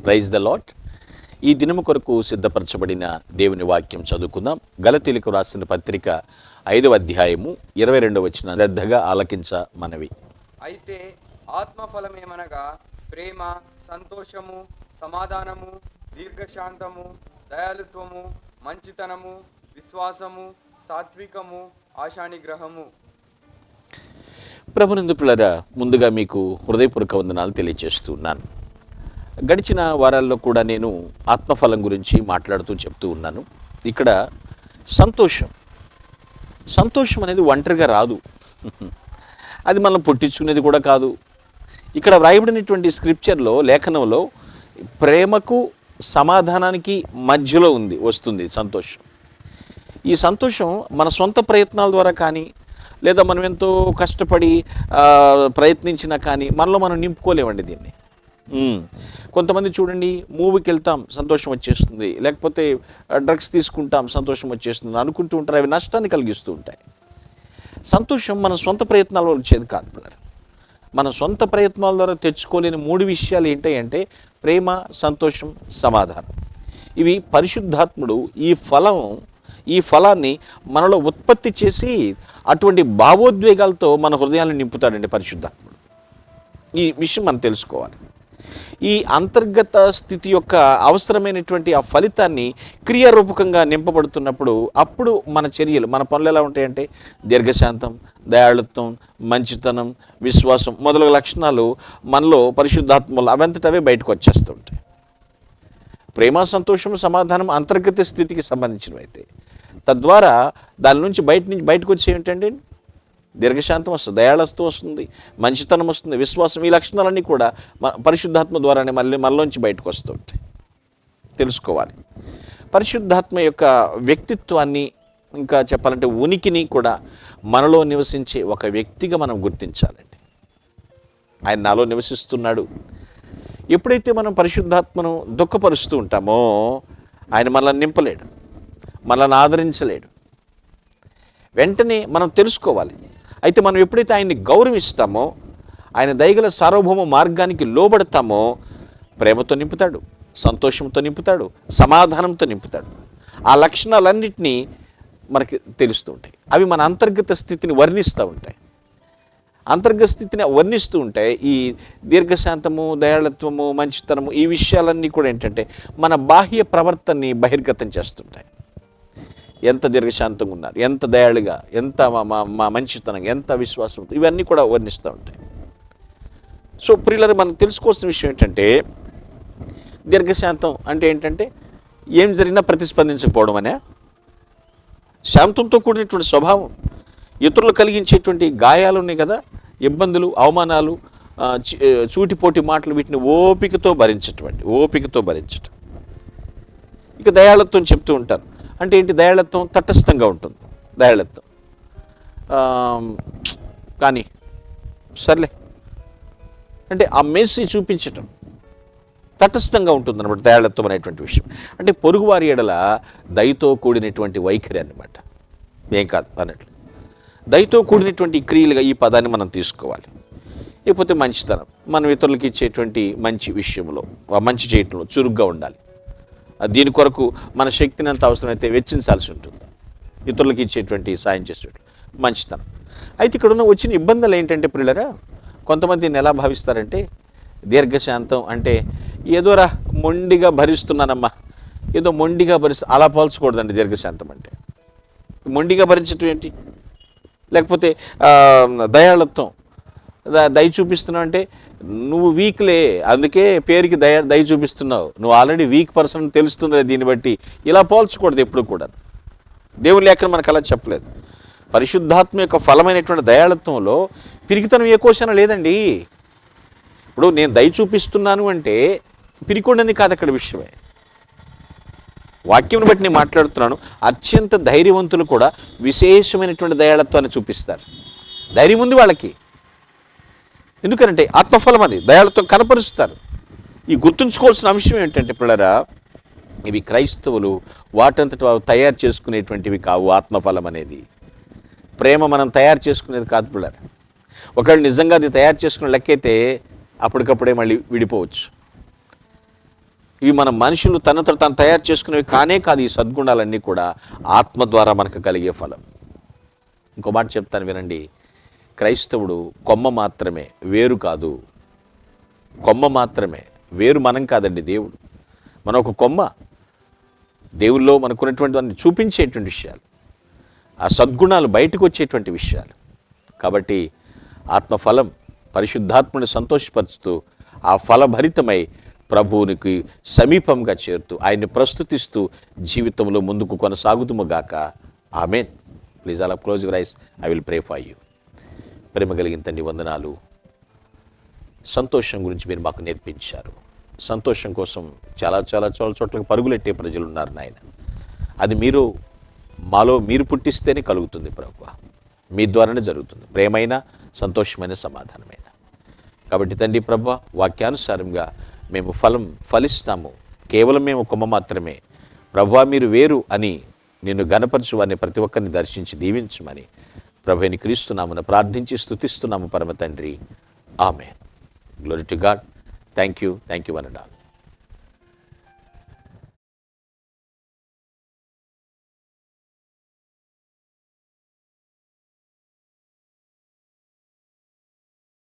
Praise the lot ఈ దినము కొరకు సిద్ధపరచబడిన దేవుని వాక్యం చదువుకుందాం. గలతీలకు రాసిన పత్రిక ఐదవ అధ్యాయము ఇరవై రెండవ వచ్చిన శ్రద్ధగా ఆలకించ మనవి. అయితే ఆత్మఫలమేమనగా ప్రేమ సంతోషము సమాధానము దీర్ఘశాంతము దయాలుత్వము మంచితనము విశ్వాసము సాత్వికము ఆశానిగ్రహము. ప్రభునందు పిల్లరా ముందుగా మీకు హృదయపూర్వక వందనాలు తెలియజేస్తున్నాను. గడిచిన వారాల్లో కూడా నేను ఆత్మఫలం గురించి మాట్లాడుతూ చెప్తూ ఉన్నాను. ఇక్కడ సంతోషం. సంతోషం అనేది ఒంటరిగా రాదు. అది మనం పుట్టించుకునేది కూడా కాదు. ఇక్కడ వ్రాయబడినటువంటి స్క్రిప్చర్లో లేఖనంలో ప్రేమకు సమాధానానికి మధ్యలో ఉంది వస్తుంది సంతోషం. ఈ సంతోషం మన సొంత ప్రయత్నాల ద్వారా కానీ లేదా మనం ఎంతో కష్టపడి ప్రయత్నించినా కానీ మనలో మనం నింపుకోలేమండి దీన్ని. కొంతమంది చూడండి మూవీకి వెళ్తాం సంతోషం వచ్చేస్తుంది. లేకపోతే డ్రగ్స్ తీసుకుంటాం సంతోషం వచ్చేస్తుంది అనుకుంటూ ఉంటారు. అవి నష్టాన్ని కలిగిస్తూ ఉంటాయి. సంతోషం మన సొంత ప్రయత్నాల వల్ల వచ్చేది కాదు బ్రదర్ మన సొంత ప్రయత్నాల ద్వారా తెచ్చుకోలేని మూడు విషయాలు ఏంటంటే ప్రేమ సంతోషం సమాధానం. ఇవి పరిశుద్ధాత్ముడు ఈ ఫలం ఈ ఫలాన్ని మనలో ఉత్పత్తి చేసి అటువంటి భావోద్వేగాలతో మన హృదయాన్ని నింపుతాడండి పరిశుద్ధాత్ముడు. ఈ విషయం మనం తెలుసుకోవాలి. ఈ అంతర్గత స్థితి యొక్క అవసరమైనటువంటి ఆ ఫలితాన్ని క్రియారూపకంగా నింపబడుతున్నప్పుడు అప్పుడు మన చర్యలు మన పనులు ఎలా ఉంటాయంటే దీర్ఘశాంతం దయాళుత్వం మంచితనం విశ్వాసం మొదలగు లక్షణాలు మనలో పరిశుద్ధాత్మలు అవంతటవే బయటకు వచ్చేస్తుంటాయి. ప్రేమ సంతోషం సమాధానం అంతర్గత స్థితికి సంబంధించినవి అయితే తద్వారా దాని నుంచి బయట నుంచి బయటకు వచ్చి ఏంటంటే దీర్ఘశాంతం వస్తుంది దయాళస్తు వస్తుంది మంచితనం వస్తుంది విశ్వాసం ఈ లక్షణాలన్నీ కూడా పరిశుద్ధాత్మ ద్వారానే మళ్ళీ మనలోంచి బయటకు వస్తూ ఉంటాయి. తెలుసుకోవాలి. పరిశుద్ధాత్మ యొక్క వ్యక్తిత్వాన్ని ఇంకా చెప్పాలంటే ఉనికిని కూడా మనలో నివసించే ఒక వ్యక్తిగా మనం గుర్తించాలండి. ఆయన నాలో నివసిస్తున్నాడు. ఎప్పుడైతే మనం పరిశుద్ధాత్మను దుఃఖపరుస్తూ ఉంటామో ఆయన మనల్ని నింపలేడు మనల్ని ఆదరించలేడు. వెంటనే మనం తెలుసుకోవాలి. అయితే మనం ఎప్పుడైతే ఆయన్ని గౌరవిస్తామో ఆయన దయగల సార్వభౌమ మార్గానికి లోబడతామో ప్రేమతో నింపుతాడు సంతోషంతో నింపుతాడు సమాధానంతో నింపుతాడు. ఆ లక్షణాలన్నింటినీ మనకి తెలుస్తూ ఉంటాయి. అవి మన అంతర్గత స్థితిని వర్ణిస్తూ ఉంటాయి. అంతర్గత స్థితిని వర్ణిస్తూ ఉంటే ఈ దీర్ఘశాంతము దయాళత్వము మంచితనము ఈ విషయాలన్నీ కూడా ఏంటంటే మన బాహ్య ప్రవర్తనని బహిర్గతం చేస్తుంటాయి. ఎంత దీర్ఘశాంతంగా ఉన్నారు ఎంత దయాళుగా ఎంత మా మా మా మంచితనం ఎంత విశ్వాసం ఇవన్నీ కూడా వర్ణిస్తూ ఉంటాయి. సో ప్రియులరు మనం తెలుసుకోవాల్సిన విషయం ఏంటంటే దీర్ఘశాంతం అంటే ఏంటంటే ఏం జరిగినా ప్రతిస్పందించకపోవడం అనే శాంతంతో కూడినటువంటి స్వభావం. ఇతరులు కలిగించేటువంటి గాయాలు ఉన్నాయి కదా ఇబ్బందులు అవమానాలు చూటిపోటి మాటలు వీటిని ఓపికతో భరించటువంటి ఓపికతో భరించటం. ఇక దయాళత్వం చెప్తూ ఉంటారు. అంటే ఏంటి? దయాళత్వం తటస్థంగా ఉంటుంది. దయాళత్వం. కానీ సర్లే. అంటే ఆ మెస్సి చూపించటం తటస్థంగా ఉంటుంది అనమాట దయాళత్వం అనేటువంటి విషయం. అంటే పొరుగువారి ఎడల దయతో కూడినటువంటి వైఖరి అన్నమాట. ఏం కాదు అన్నట్లు. దయతో కూడినటువంటి క్రియలుగా ఈ పదాన్ని మనం తీసుకోవాలి. లేకపోతే మంచితనం. మనం ఇతరులకి ఇచ్చేటువంటి మంచి విషయంలో మంచి చేయటంలో చురుగ్గా ఉండాలి. దీని కొరకు మన శక్తిని అంత అవసరమైతే వెచ్చించాల్సి ఉంటుంది. ఇతరులకు ఇచ్చేటువంటి సాయం చేసేటువంటి మంచితనం. అయితే ఇక్కడ ఉన్న వచ్చిన ఇబ్బందులు ఏంటంటే పిల్లరా కొంతమంది ఎలా భావిస్తారంటే దీర్ఘశాంతం అంటే ఏదోరా మొండిగా భరిస్తున్నానమ్మా ఏదో మొండిగా భరిస్తు అలా పోల్చకూడదండి దీర్ఘశాంతం అంటే. మొండిగా భరించటం ఏంటి? లేకపోతే దయాళత్వం దయ చూపిస్తున్నావు అంటే నువ్వు వీక్లే అందుకే పేరుకి దయ దయ చూపిస్తున్నావు. నువ్వు ఆల్రెడీ వీక్ పర్సన్ తెలుస్తుంది దీన్ని బట్టి. ఇలా పోల్చకూడదు ఎప్పుడు కూడా. దేవుని లేఖను మనకు అలా చెప్పలేదు. పరిశుద్ధాత్మ యొక్క ఫలమైనటువంటి దయాళత్వంలో పిరికితనం ఏ కోశన లేదండి. ఇప్పుడు నేను దయ చూపిస్తున్నాను అంటే పిరికొండని కాదు అక్కడ విషయమే. వాక్యం బట్టి నేను మాట్లాడుతున్నాను. అత్యంత ధైర్యవంతులు కూడా విశేషమైనటువంటి దయాళత్వాన్ని చూపిస్తారు. ధైర్యం ఉంది వాళ్ళకి. ఎందుకంటే ఆత్మఫలం అది దయాళత్వం కనపరుస్తారు. ఈ గుర్తుంచుకోవాల్సిన అంశం ఏంటంటే పిల్లరా ఇవి క్రైస్తవులు వాటంతట వారు తయారు చేసుకునేటువంటివి కావు ఆత్మఫలం అనేది. ప్రేమ మనం తయారు చేసుకునేది కాదు పిల్లలు ఒకవేళ నిజంగా అది తయారు చేసుకునే లెక్కైతే అప్పటికప్పుడే మళ్ళీ విడిపోవచ్చు. ఇవి మన మనుషులు తనతో తను తయారు చేసుకునేవి కానే కాదు ఈ సద్గుణాలన్నీ కూడా ఆత్మ ద్వారా మనకు కలిగే ఫలం. ఇంకో మాట చెప్తాను వినండి. క్రైస్తవుడు కొమ్మ మాత్రమే వేరు కాదు. కొమ్మ మాత్రమే వేరు మనం కాదండి దేవుడు. మన ఒక కొమ్మ దేవుల్లో మనకున్నటువంటి దాన్ని చూపించేటువంటి విషయాలు. ఆ సద్గుణాలు బయటకు వచ్చేటువంటి విషయాలు. కాబట్టి ఆత్మఫలం పరిశుద్ధాత్మని సంతోషపరుస్తూ ఆ ఫలభరితమై ప్రభువునికి సమీపంగా చేరుతూ ఆయన్ని ప్రస్తుతిస్తూ జీవితంలో ముందుకు కొనసాగుతుము గాక. ఆమెన్. ప్లీజ్ అలా close eyes I will pray for you. ప్రేమ కలిగిన తండ్రి వందనాలు. సంతోషం గురించి మీరు మాకు నేర్పించారు. సంతోషం కోసం చాలా చాలా చాలా చోట్ల పరుగులెట్టే ప్రజలు ఉన్నారు నాయన. అది మీరు మాలో మీరు పుట్టిస్తేనే కలుగుతుంది ప్రభు మీ ద్వారానే జరుగుతుంది. ప్రేమైన సంతోషమైన సమాధానమైన. కాబట్టి తండ్రి ప్రభు వాక్యానుసారంగా మేము ఫలం ఫలిస్తాము. కేవలం మేము కొమ్మ మాత్రమే. ప్రభు మీరు వేరు అని నిన్ను గణపరచు వారిని ప్రతి ఒక్కరిని దర్శించి దీవించమని ప్రభుని క్రీస్తున్నామని ప్రార్థించి స్తుతిస్తున్నాము పరమ తండ్రి. ఆమె glory to God thank you thank you అనడాల్